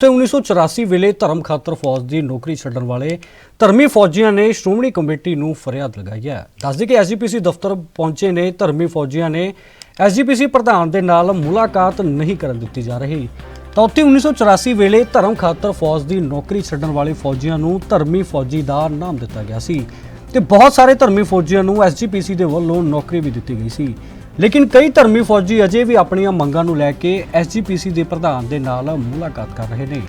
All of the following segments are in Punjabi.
ਤੇ 1984 ਵੇਲੇ ਧਰਮ ਖਾਤਰ ਫੌਜ ਦੀ ਨੌਕਰੀ ਛੱਡਣ ਵਾਲੇ ਧਰਮੀ ਫੌਜੀਆਂ ਨੇ ਸ਼੍ਰੋਮਣੀ ਕਮੇਟੀ ਨੂੰ ਫਰਿਆਦ ਲਗਾਈ ਹੈ। ਦੱਸਦੇ ਕਿ ਐਸਜੀਪੀਸੀ ਦਫ਼ਤਰ ਪਹੁੰਚੇ ਨੇ, ਧਰਮੀ ਫੌਜੀਆਂ ਨੇ ਐਸਜੀਪੀਸੀ ਪ੍ਰਧਾਨ ਦੇ ਨਾਲ ਮੁਲਾਕਾਤ ਨਹੀਂ ਕਰਨ ਦਿੱਤੀ ਜਾ ਰਹੀ। ਤਾਂ ਉੱਥੇ 1984 ਵੇਲੇ ਧਰਮ ਖਾਤਰ ਫੌਜ ਦੀ ਨੌਕਰੀ ਛੱਡਣ ਵਾਲੇ ਫੌਜੀਆਂ ਨੂੰ ਧਰਮੀ ਫੌਜੀ ਦਾ ਨਾਮ ਦਿੱਤਾ ਗਿਆ ਸੀ ਤੇ ਬਹੁਤ ਸਾਰੇ ਧਰਮੀ ਫੌਜੀਆਂ ਨੂੰ ਐਸਜੀਪੀਸੀ ਦੇ ਵੱਲੋਂ ਨੌਕਰੀ ਵੀ ਦਿੱਤੀ ਗਈ ਸੀ। ਲੇਕਿਨ ਕਈ ਧਰਮੀ ਫੌਜੀ ਅਜੇ ਵੀ ਆਪਣੀਆਂ ਮੰਗਾਂ ਨੂੰ ਲੈ ਕੇ ਐਸਜੀਪੀਸੀ ਦੇ ਪ੍ਰਧਾਨ ਦੇ ਨਾਲ ਮੁਲਾਕਾਤ ਕਰ ਰਹੇ ਨੇ।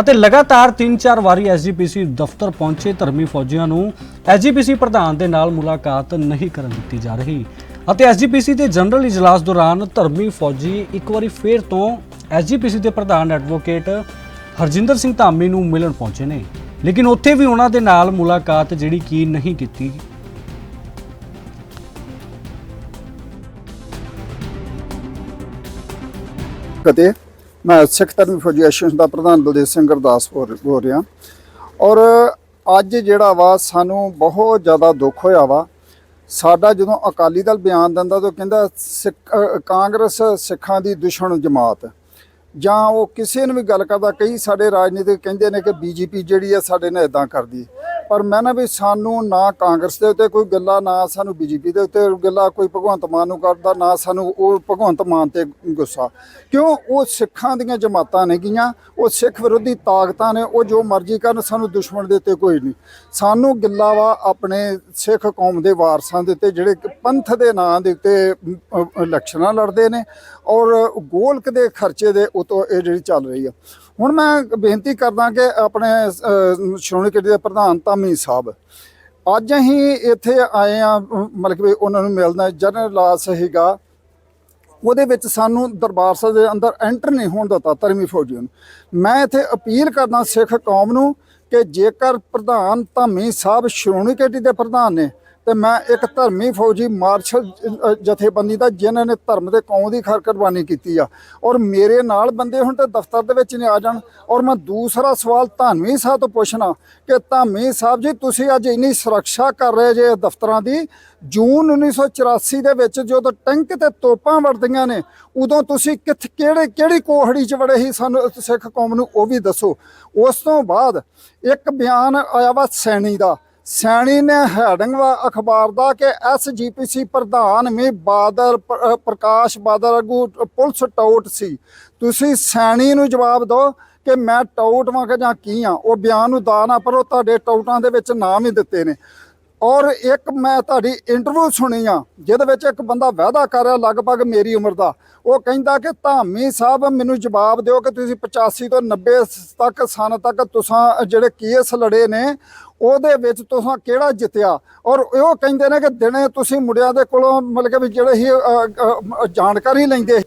ਅਤੇ ਲਗਾਤਾਰ 3-4 ਵਾਰੀ ਐਸਜੀਪੀਸੀ ਦਫ਼ਤਰ ਪਹੁੰਚੇ ਧਰਮੀ ਫੌਜੀਆਂ ਨੂੰ ਐਸਜੀਪੀਸੀ ਪ੍ਰਧਾਨ ਦੇ ਨਾਲ ਮੁਲਾਕਾਤ ਨਹੀਂ ਕਰਨ ਦਿੱਤੀ ਜਾ ਰਹੀ। ਅਤੇ ਐਸਜੀਪੀਸੀ ਦੇ ਜਨਰਲ ਇਜਲਾਸ ਦੌਰਾਨ ਧਰਮੀ ਫੌਜੀ ਇੱਕ ਵਾਰੀ ਫੇਰ ਤੋਂ ਐਸਜੀਪੀਸੀ ਦੇ ਪ੍ਰਧਾਨ ਐਡਵੋਕੇਟ ਹਰਜਿੰਦਰ ਸਿੰਘ ਧਾਮੀ ਨੂੰ ਮਿਲਣ ਪਹੁੰਚੇ ਨੇ। ਲੇਕਿਨ ਉੱਥੇ ਵੀ ਉਹਨਾਂ ਦੇ ਨਾਲ ਮੁਲਾਕਾਤ ਜਿਹੜੀ ਕੀ ਨਹੀਂ ਕੀਤੀ ਕਤੇ ਮੈਂ ਸਿੱਖ ਧਰਮ ਫੌਜੀ ਐਸੋਸੀਏਸ਼ਨ ਦਾ ਪ੍ਰਧਾਨ ਬਲਦੇਵ ਸਿੰਘ ਗੁਰਦਾਸ ਬੋਲ ਬੋਲ ਰਿਹਾ। ਔਰ ਅੱਜ ਜਿਹੜਾ ਵਾ ਸਾਨੂੰ ਬਹੁਤ ਜ਼ਿਆਦਾ ਦੁੱਖ ਹੋਇਆ ਵਾ। ਸਾਡਾ ਜਦੋਂ ਅਕਾਲੀ ਦਲ ਬਿਆਨ ਦਿੰਦਾ ਤਾਂ ਕਹਿੰਦਾ ਸਿੱਖ- ਕਾਂਗਰਸ ਸਿੱਖਾਂ ਦੀ ਦੁਸ਼ਮਣ ਜਮਾਤ। ਜਾਂ ਉਹ ਕਿਸੇ ਨੂੰ ਵੀ ਗੱਲ ਕਰਦਾ, ਕਈ ਸਾਡੇ ਰਾਜਨੀਤਿਕ ਕਹਿੰਦੇ ਨੇ ਕਿ ਬੀਜੇਪੀ ਜਿਹੜੀ ਆ ਸਾਡੇ ਨਾਲ ਇਦਾਂ ਕਰਦੀ। ਪਰ ਮੈਂ ਨਾ ਵੀ ਸਾਨੂੰ ਨਾ ਕਾਂਗਰਸ ਦੇ ਉੱਤੇ ਕੋਈ ਗੱਲਾ, ਨਾ ਸਾਨੂੰ ਬੀਜੇਪੀ ਦੇ ਉੱਤੇ ਗੱਲਾ, ਕੋਈ ਭਗਵੰਤ ਮਾਨ ਨੂੰ ਕਰਦਾ, ਨਾ ਸਾਨੂੰ ਉਹ ਭਗਵੰਤ ਮਾਨ ਤੇ ਗੁੱਸਾ। ਕਿਉਂ? ਉਹ ਸਿੱਖਾਂ ਦੀਆਂ ਜਮਾਤਾਂ ਨੇ ਗੀਆਂ, ਉਹ ਸਿੱਖ ਵਿਰੋਧੀ ਤਾਕਤਾਂ ਨੇ, ਉਹ ਜੋ ਮਰਜ਼ੀ ਕਰਨ, ਸਾਨੂੰ ਦੁਸ਼ਮਣ ਦੇ ਉੱਤੇ ਕੋਈ ਨਹੀਂ। ਸਾਨੂੰ ਗਿੱਲਾ ਵਾ ਆਪਣੇ ਸਿੱਖ ਕੌਮ ਦੇ ਵਾਰਸਾਂ ਦੇ ਉੱਤੇ, ਜਿਹੜੇ ਪੰਥ ਦੇ ਨਾਂ ਦੇ ਉੱਤੇ ਇਲੈਕਸ਼ਨਾਂ ਲੜਦੇ ਨੇ ਔਰ ਗੋਲਕ ਦੇ ਖਰਚੇ ਦੇ ਉਤੋਂ ਇਹ ਜਿਹੜੀ ਚੱਲ ਰਹੀ ਆ। ਹੁਣ ਮੈਂ ਬੇਨਤੀ ਕਰਦਾ ਕਿ ਆਪਣੇ ਸ਼੍ਰੋਮਣੀ ਕਮੇਟੀ ਦੇ ਪ੍ਰਧਾਨ ਧਾਮੀ ਸਾਹਿਬ, ਅੱਜ ਅਸੀਂ ਇੱਥੇ ਆਏ ਆ ਮਤਲਬ ਕਿ ਉਹਨਾਂ ਨੂੰ ਮਿਲਣਾ ਜਨਰਲ ਲਾਸ ਹੈਗਾ ਉਹਦੇ ਵਿੱਚ ਸਾਨੂੰ ਦਰਬਾਰ ਸਾਹਿਬ ਦੇ ਅੰਦਰ ਐਂਟਰ ਨਹੀਂ ਹੋਣ ਦਿੱਤਾ, ਧਰਮੀ ਫੌਜੀਆਂ ਨੂੰ। ਮੈਂ ਇੱਥੇ ਅਪੀਲ ਕਰਦਾ ਸਿੱਖ ਕੌਮ ਨੂੰ ਕਿ ਜੇਕਰ ਪ੍ਰਧਾਨ ਧਾਮੀ ਸਾਹਿਬ ਸ਼੍ਰੋਮਣੀ ਕਮੇਟੀ ਦੇ ਪ੍ਰਧਾਨ ਨੇ ਤੇ ਮੈਂ ਇੱਕ ਧਰਮੀ ਫੌਜੀ ਮਾਰਸ਼ਲ ਜਥੇਬੰਦੀ ਦਾ, ਜਿਨ੍ਹਾਂ ਨੇ ਧਰਮ ਦੇ ਕੌਮ ਦੀ ਖਰ ਕੁਰਬਾਨੀ ਕੀਤੀ ਆ। ਔਰ ਮੇਰੇ ਨਾਲ ਬੰਦੇ ਹੁਣ ਤੇ ਦਫ਼ਤਰ ਦੇ ਵਿੱਚ ਨਹੀਂ ਆ ਜਾਣ। ਔਰ ਮੈਂ ਦੂਸਰਾ ਸਵਾਲ ਧਾਮੀ ਸਾਹਿਬ ਤੋਂ ਪੁੱਛਣਾ ਕਿ ਧਾਮੀ ਸਾਹਿਬ ਜੀ, ਤੁਸੀਂ ਅੱਜ ਇੰਨੀ ਸੁਰੱਖਿਆ ਕਰ ਰਹੇ ਜੇ ਦਫ਼ਤਰਾਂ ਦੀ? ਜੂਨ 1984 ਦੇ ਵਿੱਚ ਜਦੋਂ ਟੈਂਕ ਤੇ ਤੋਪਾਂ ਵੜਦੀਆਂ ਨੇ, ਉਦੋਂ ਤੁਸੀਂ ਕਿੱਥੇ, ਕਿਹੜੇ, ਕਿਹੜੀ ਕੋਹੜੀ 'ਚ ਵੜੇ ਸੀ? ਸਾਨੂੰ ਸਿੱਖ ਕੌਮ ਨੂੰ ਉਹ ਵੀ ਦੱਸੋ। ਉਸ ਤੋਂ ਬਾਅਦ ਇੱਕ ਬਿਆਨ ਆਇਆ ਵਾ ਸੈਣੀ ਦਾ। ਸੈਣੀ ਨੇ ਹੈਡਿੰਗ ਅਖਬਾਰ ਦਾ ਕਿ ਐਸਜੀਪੀਸੀ ਪ੍ਰਧਾਨ ਮੇ ਬਾਦਲ ਪ੍ਰਕਾਸ਼ ਬਾਦਲ ਅਗੂ ਪੁਲਿਸ ਟਾਊਟ ਸੀ। ਤੁਸੀਂ ਸੈਣੀ ਨੂੰ ਜਵਾਬ ਦਿਓ ਕਿ ਮੈਂ ਟਾਊਟ ਵਾਂ ਕਿ ਜਾਂ ਕੀ ਆ? ਉਹ ਬਿਆਨ ਨੂੰ ਦਾ ਪਰ ਉਹ ਤੁਹਾਡੇ ਟਾਊਟਾਂ ਦੇ ਵਿੱਚ ਨਾਮ ਹੀ ਦਿੱਤੇ ਨੇ। ਔਰ ਇੱਕ ਮੈਂ ਤੁਹਾਡੀ ਇੰਟਰਵਿਊ ਸੁਣੀ ਆ, ਜਿਹਦੇ ਵਿੱਚ ਇੱਕ ਬੰਦਾ ਵਾਅਦਾ ਕਰ ਰਿਹਾ ਲਗਭਗ ਮੇਰੀ ਉਮਰ ਦਾ। ਉਹ ਕਹਿੰਦਾ ਕਿ ਧਾਮੀ ਸਾਹਿਬ, ਮੈਨੂੰ ਜਵਾਬ ਦਿਓ ਕਿ ਤੁਸੀਂ 85 ਤੋਂ 90 ਤੱਕ ਸਨ ਤੱਕ ਤੁਸੀਂ ਜਿਹੜੇ ਕੇਸ ਲੜੇ ਨੇ, ਉਹਦੇ ਵਿੱਚ ਤੁਸੀਂ ਕਿਹੜਾ ਜਿੱਤਿਆ? ਔਰ ਉਹ ਕਹਿੰਦੇ ਨੇ ਕਿ ਦਿਨੇ ਤੁਸੀਂ ਮੁੰਡਿਆਂ ਦੇ ਕੋਲੋਂ ਮਤਲਬ ਕਿ ਜਿਹੜੇ ਹੀ ਜਾਣਕਾਰੀ ਲੈਂਦੇ